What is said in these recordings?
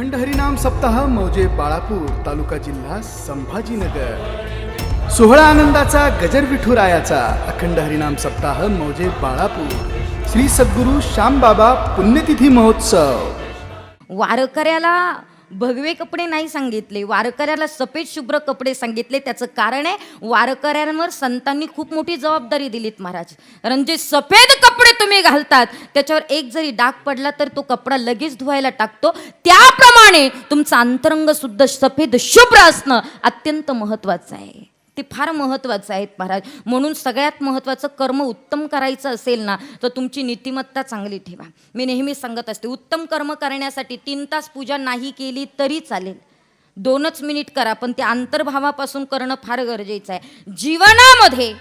अखंड हरिनाम सप्ताह मौजे बाळापूर तालुका जिल्हा संभाजीनगर. सोहळा आनंदाचा गजर विठुरायाचा अखंड हरिनाम सप्ताह मौजे बाळापूर. श्री सद्गुरू श्यामबाबा पुण्यतिथी महोत्सव. वारकऱ्याला भगवे कपडे नाही सांगितले वारकऱ्याला सफेद शुभ्र कपडे सांगितले त्याचं कारण आहे वारकऱ्यांवर संतांनी खूप मोठी जबाबदारी दिलीत महाराज. कारण जे सफेद कपडे तुम्ही घालतात. त्याच्यावर एक जरी डाग पडला तर तो कपडा लगेच धुवायला टाकतो. त्याप्रमाणे तुमचं अंतरंग सुद्धा सफेद शुभ्र असणं अत्यंत महत्वाचं आहे. ते फार महत्त्वाचं आहेत महाराज. म्हणून सगळ्यात महत्त्वाचं कर्म उत्तम करायचं असेल ना तर तुमची नीतिमत्ता चांगली ठेवा. मी नेहमी सांगत असते उत्तम कर्म करण्यासाठी तीन तास पूजा नाही केली तरी चालेल. दोनच मिनिट करा पण ते अंतर्भावापासून करणं फार गरजेचं आहे. जीवनामध्ये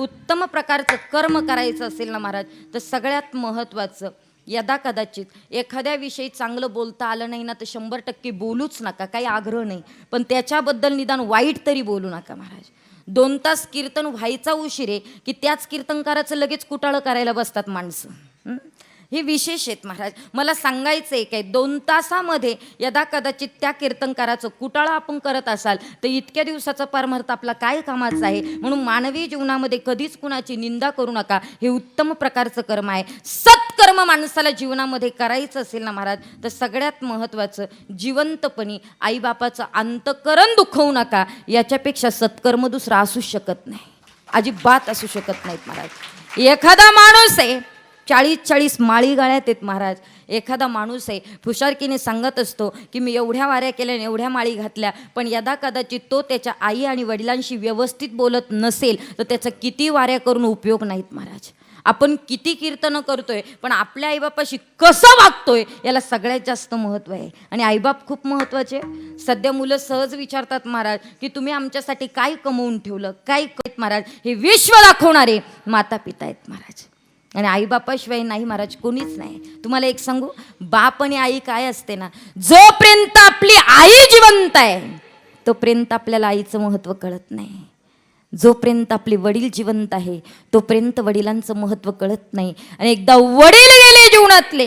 उत्तम प्रकारचं कर्म करायचं असेल ना महाराज तर सगळ्यात महत्त्वाचं यदा कदाचित एखाद्याविषयी चांगलं बोलता आलं नाही ना तर शंभर टक्के बोलूच नका काही आग्रह नाही. पण त्याच्याबद्दल निदान वाईट तरी बोलू नका महाराज. दोन तास कीर्तन व्हायचा उशीर आहे की त्याच कीर्तनकाराचं लगेच कुटाळं करायला बसतात माणसं. हे विशेष आहेत महाराज. मला सांगायचं आहे काय दोन तासामध्ये यदा कदाचित त्या कीर्तनकाराचं कुटाळा आपण करत असाल तर इतक्या दिवसाचा परमार्थ आपला काय कामाचा आहे? म्हणून मानवी जीवनामध्ये कधीच कुणाची निंदा करू नका. हे उत्तम प्रकारचं कर्म आहे. सत्कर्म माणसाला जीवनामध्ये करायचं असेल ना महाराज तर सगळ्यात महत्त्वाचं जिवंतपणी आईबापाचं अंतकरण दुखवू नका. याच्यापेक्षा सत्कर्म दुसरा असू शकत नाही. अजिबात असू शकत नाहीत महाराज. एखादा माणूस आहे चाळीस चाळीस माळी गाळ्यात आहेत महाराज. एखादा माणूस आहे फुशारकीने सांगत असतो की मी एवढ्या वाऱ्या केल्या आणि एवढ्या माळी घातल्या पण यदा कदाचित तो त्याच्या आई आणि वडिलांशी व्यवस्थित बोलत नसेल तर त्याचा किती वाऱ्या करून उपयोग नाहीत महाराज. आपण किती कीर्तनं करतोय पण आपल्या आईबापाशी कसं वागतोय याला सगळ्यात जास्त महत्त्व आहे. आणि आईबाप खूप महत्त्वाचे. सध्या मुलं सहज विचारतात महाराज की तुम्ही आमच्यासाठी काय कमवून ठेवलं काय करत महाराज? हे विश्व दाखवणारे माता पिता आहेत महाराज. आणि आईबापाशिवाय नाही महाराज कोणीच नाही. तुम्हाला एक सांगू बाप आणि आई काय असते ना जोपर्यंत आपली आई जिवंत आहे तोपर्यंत आपल्याला आईचं महत्त्व कळत नाही. जोपर्यंत आपले वडील जिवंत आहे तोपर्यंत वडिलांचं महत्त्व कळत नाही. आणि एकदा वडील गेले जीवनातले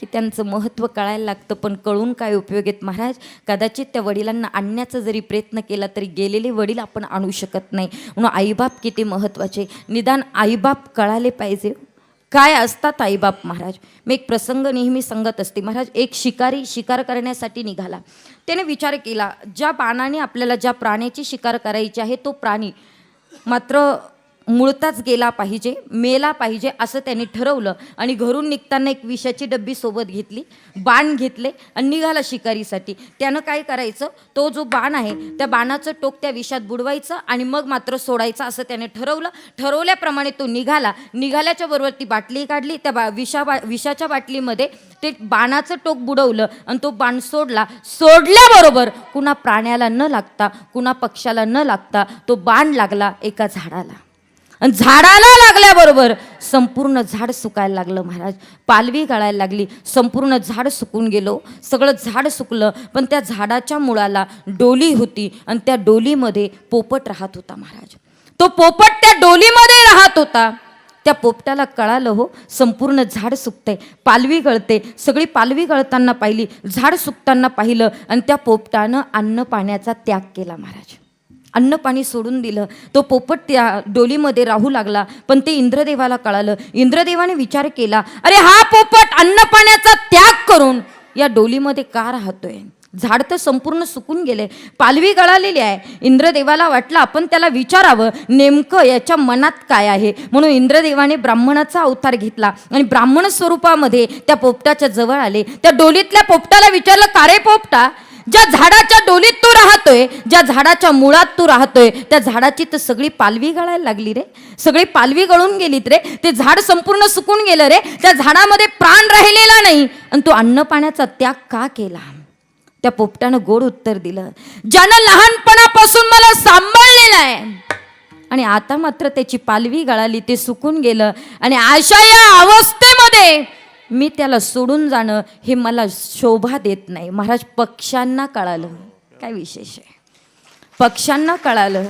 की त्यांचं महत्त्व कळायला लागतं पण कळून काय उपयोग आहेत महाराज? कदाचित त्या वडिलांना आणण्याचा जरी प्रयत्न केला तरी गेलेले वडील आपण आणू शकत नाही. म्हणून आईबाप किती महत्त्वाचे. निदान आईबाप कळाले पाहिजे हो. काय असतात आईबाप महाराज? मी एक प्रसंग नेहमी सांगत असते. महाराज एक शिकारी शिकार करण्यासाठी निघाला. त्याने विचार केला ज्या बाणाने आपल्याला ज्या प्राण्याची शिकार करायची आहे तो प्राणी मात्र मुळताच गेला पाहिजे मेला पाहिजे असं त्याने ठरवलं आणि घरून निघताना एक विषाची डब्बी सोबत घेतली बाण घेतले आणि निघाला शिकारीसाठी. त्यानं काय करायचं? तो जो बाण आहे त्या बाणाचं टोक त्या विषात बुडवायचं आणि मग मात्र सोडायचं असं त्याने ठरवलं. ठरवल्याप्रमाणे तो निघाला. निघाल्याच्या बरोबर ती बाटली काढली. त्या बा विषा बा विषाच्या बाटलीमध्ये ते बाणाचं टोक बुडवलं आणि तो बाण सोडला. सोडल्याबरोबर कुणा प्राण्याला न लागता कुणा पक्षाला न लागता तो बाण लागला एका झाडाला. आणि झाडाला लागल्याबरोबर संपूर्ण झाड सुकायला लागलं महाराज. पालवी गळायला लागली. संपूर्ण झाड सुकून गेलो. सगळं झाड सुकलं. पण त्या झाडाच्या मुळाला डोली होती आणि त्या डोलीमध्ये पोपट राहत होता महाराज. तो पोपट त्या डोलीमध्ये राहत होता. त्या पोपटाला कळालं हो संपूर्ण झाड सुकतंय. पालवी गळते. सगळी पालवी गळताना पाहिली. झाड सुकताना पाहिलं आणि त्या पोपटानं अन्न पाण्याचा त्याग केला महाराज. अन्न पाणी सोडून दिलं. तो पोपट त्या डोलीमध्ये राहू लागला. पण ते इंद्रदेवाला कळालं. इंद्रदेवाने विचार केला अरे हा पोपट अन्न पाण्याचा त्याग करून या डोलीमध्ये का राहतोय? झाड तर संपूर्ण सुकून गेले. पालवी गळालेली आहे. इंद्रदेवाला वाटलं आपण त्याला विचारावं. नेमकं याच्या मनात काय आहे? म्हणून इंद्रदेवाने ब्राह्मणाचा अवतार घेतला आणि ब्राह्मण स्वरूपामध्ये त्या पोपटाच्या जवळ आले. त्या डोलीतल्या पोपटाला विचारलं का रे पोपटा? ज्या झाडाच्या डोलीत तू राहतोय ज्या झाडाच्या मुळात तू राहतोय त्या झाडाची तर सगळी पालवी गळायला लागली रे. सगळी पालवी गळून गेलीत रे. ते झाड संपूर्ण सुकून गेलं रे. त्या झाडामध्ये प्राण राहिलेला नाही. आणि तू अन्न पाण्याचा त्याग का केला? त्या पोपटानं गोड उत्तर दिलं. ज्यानं लहानपणापासून मला सांभाळलेलं आहे. आणि आता मात्र त्याची पालवी गळाली ते सुकून गेलं. आणि अशा या अवस्थेमध्ये मी त्याला सोडून जाणं हे मला शोभा देत नाही. महाराज पक्ष्यांना कळालं. काय विशेष आहे? पक्ष्यांना कळालं.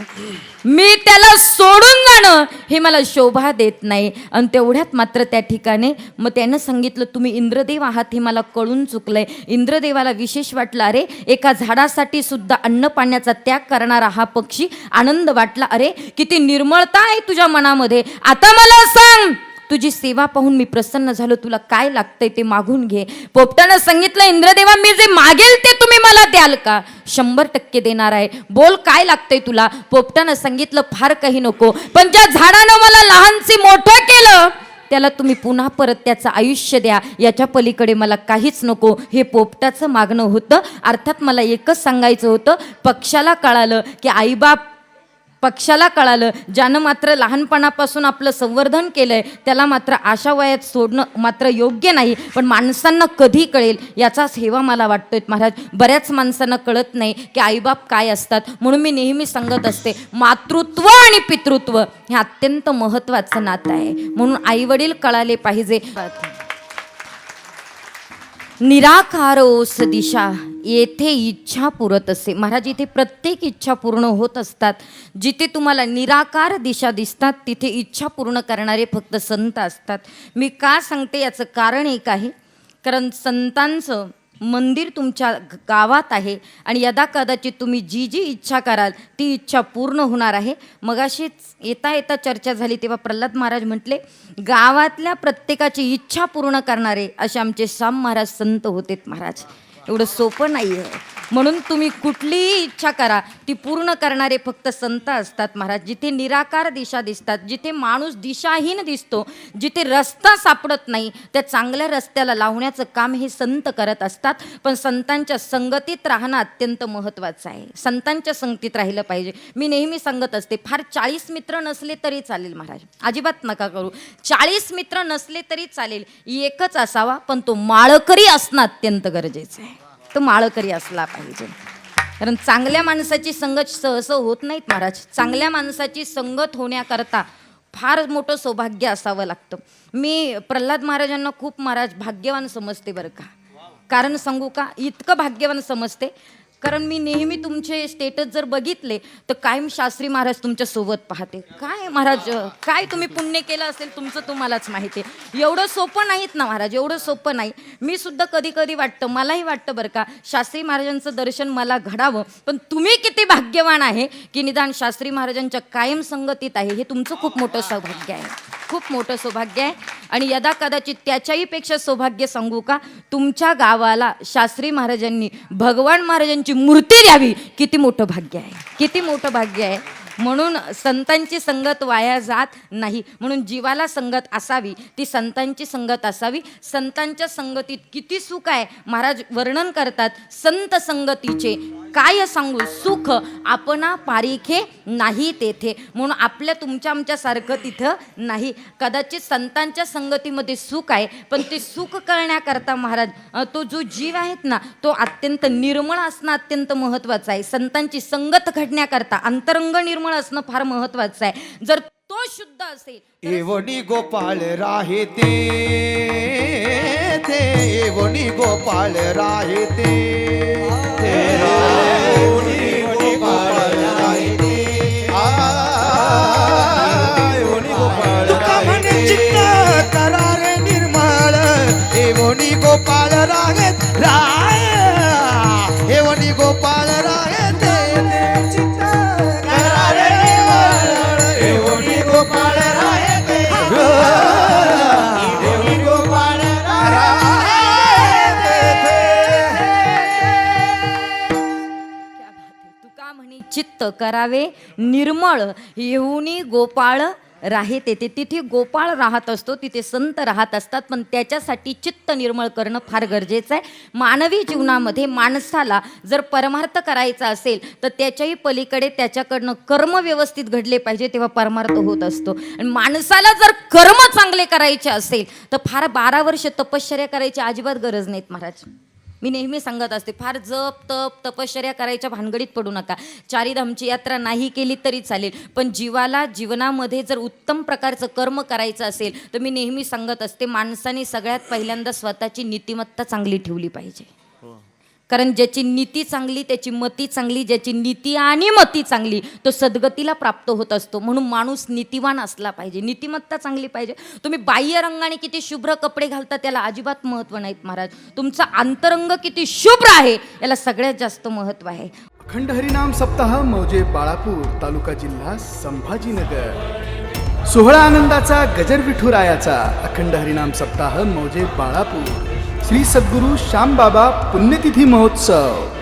मी त्याला सोडून जाणं हे मला शोभा देत नाही. आणि तेवढ्यात मात्र त्या ठिकाणी मग त्यानं सांगितलं तुम्ही इंद्रदेव आहात हे मला कळून चुकलंय. इंद्रदेवाला विशेष वाटलं अरे एका झाडासाठी सुद्धा अन्न पाण्याचा त्याग करणारा हा पक्षी आनंद वाटला. अरे किती निर्मळता आहे तुझ्या मनामध्ये. आता मला सांग तुझी सेवा पाहून मी प्रसन्न झालो. तुला काय लागतंय ते मागून घे. पोपटानं सांगितलं इंद्रदेवा मी जे मागेल ते तुम्ही मला द्याल का? शंभर टक्के देणार आहे. बोल काय लागतंय तुला? पोपटानं सांगितलं फार काही नको. पण ज्या झाडानं मला लहानसे मोठं केलं त्याला तुम्ही पुन्हा परत त्याचं आयुष्य द्या. याच्या पलीकडे मला काहीच नको. हे पोपटाचं मागणं होतं. अर्थात मला एकच सांगायचं होतं. पक्षाला कळालं की आईबाप पक्षाला कळालं ज्यानं मात्र लहानपणापासून आपलं संवर्धन केलं आहे त्याला मात्र अशा वयात सोडणं मात्र योग्य नाही. पण माणसांना कधी कळेल? याचाच सेवा मला वाटतोय महाराज. बऱ्याच माणसांना कळत नाही की आईबाप काय असतात. म्हणून मी नेहमी सांगत असते मातृत्व आणि पितृत्व हे अत्यंत महत्त्वाचं नातं आहे. म्हणून आईवडील कळाले पाहिजे. निराकार ओस दिशा येथे इच्छा पुरत असे. महाराज इथे प्रत्येक इच्छा पूर्ण होत असतात. जिथे तुम्हाला निराकार दिशा दिसतात तिथे इच्छा पूर्ण करणारे फक्त संत असतात. मी का सांगते याचं कारण एक आहे. कारण संतांचं मंदिर तुमच्या गावात आहे आणि यदा कदाचित तुम्ही जी जी इच्छा कराल ती इच्छा पूर्ण होणार आहे. मगाशीच येता येता चर्चा झाली तेव्हा प्रल्हाद महाराज म्हटले गावातल्या प्रत्येकाची इच्छा पूर्ण करणारे असे आमचे साम महाराज संत होते महाराज. एवढं सोपं नाही आहे म्हणून तुम्ही कुठलीही इच्छा करा ती पूर्ण करणारे फक्त संत असतात महाराज. जिथे निराकार दिशा दिसतात जिथे माणूस दिशाहीन दिसतो जिथे रस्ता सापडत नाही त्या चांगल्या रस्त्याला लावण्याचं काम हे संत करत असतात. पण संतांच्या संगतीत राहणं अत्यंत महत्त्वाचं आहे. संतांच्या संगतीत राहिलं पाहिजे. मी नेहमी सांगत असते फार चाळीस मित्र नसले तरी चालेल महाराज. अजिबात नका करू. चाळीस मित्र नसले तरी चालेल. एकच असावा पण तो माळकरी असणं अत्यंत गरजेचं आहे. तो माळकरी असला पाहिजे. कारण चांगल्या माणसाची संगत सहसं होत नाहीत महाराज. चांगल्या माणसाची संगत होण्याकरता फार मोठं सौभाग्य असावं लागतं. मी प्रल्हाद महाराजांना खूप महाराज भाग्यवान समजते बरं का. कारण सांगू का? इतकं भाग्यवान समजते. कारण मी नेहमी तुमचे स्टेटस जर बघितले तर कायम शास्त्री महाराज तुमच्यासोबत पाहते. काय महाराज? काय तुम्ही पुण्य केलं असेल तुमचं तुम्हालाच माहिती आहे. एवढं सोपं नाहीत ना महाराज एवढं सोपं नाही. मी सुद्धा कधी कधी वाटतं मलाही वाटतं बरं का शास्त्री महाराजांचं दर्शन मला घडावं. पण तुम्ही किती भाग्यवान आहे की निदान शास्त्री महाराजांच्या कायम संगतीत आहे. हे तुमचं खूप मोठं सौभाग्य आहे. खूप मोठं सौभाग्य आहे. आणि यदा कदाचित त्याच्याही पेक्षा सौभाग्य सांगू का? तुमच्या गावाला शास्त्री महाराजांनी भगवान महाराजांची मूर्ती द्यावी किती मोठं भाग्य आहे. किती मोठं भाग्य आहे. म्हणून संतांची संगत वाया जात नाही. म्हणून जीवाला संगत असावी. ती संतांची संगत असावी. संतांच्या संगतीत किती सुख आहे. महाराज वर्णन करतात संत संगतीचे काय सांगू? सुख आपणा पारिखे नाही तेथे. म्हणून आपल्या तुमच्या आमच्यासारखं तिथं नाही. कदाचित संतांच्या संगतीमध्ये सुख आहे पण ते सुख करण्याकरता महाराज तो जो जीव आहेत ना तो अत्यंत निर्मळ असणं अत्यंत महत्त्वाचं आहे. संतांची संगत घडण्याकरता अंतरंग निर्मळ असणं फार महत्त्वाचं आहे. जर तो शुद्ध असेल एवढी गोपाळ राहे ते एवढी गोपाळ राहे ते. चित्त करावे निर्मळ येऊनी गोपाळ राहे. तेथे तिथे गोपाळ राहत असतो तिथे संत राहत असतात पण त्याच्यासाठी चित्त निर्मळ करणं फार गरजेचं आहे. मानवी जीवनामध्ये माणसाला जर परमार्थ करायचा असेल तर त्याच्याही पलीकडे त्याच्याकडनं कर्म व्यवस्थित घडले पाहिजे तेव्हा परमार्थ होत असतो. आणि माणसाला जर कर्म चांगले करायचे असेल तर फार बारा वर्ष तपश्चर्या करायची अजिबात गरज नाहीत महाराज. मी नेहमी सांगत असते फार जप तप तपश्चर्या करायच्या भानगडीत पडू नका. चारीधामची यात्रा नाही केली तरी चालेल पण जीवाला जीवनामध्ये जर उत्तम प्रकारचं कर्म करायचं असेल तर मी नेहमी सांगत असते माणसाने सगळ्यात पहिल्यांदा स्वतःची नीतिमत्ता चांगली ठेवली पाहिजे. कारण ज्याची नीती चांगली त्याची मती चांगली ज्याची नीती आणि मती चांगली तो सद्गतीला प्राप्त होत असतो. म्हणून माणूस नीतिवान असला पाहिजे. नीतिमत्ता चांगली पाहिजे. तुम्ही बाह्य रंगाने किती शुभ्र कपडे घालता त्याला अजिबात महत्त्व नाहीत महाराज. तुमचा अंतरंग किती शुभ्र आहे याला सगळ्यात जास्त महत्त्व आहे. अखंड हरिनाम सप्ताह मौजे बाळापूर तालुका जिल्हा संभाजीनगर. सोहळा आनंदाचा गजर विठुरायाचा. अखंड हरिनाम सप्ताह मौजे बाळापूर. श्री सद्गुरू श्यामबाबा पुण्यतिथी महोत्सव.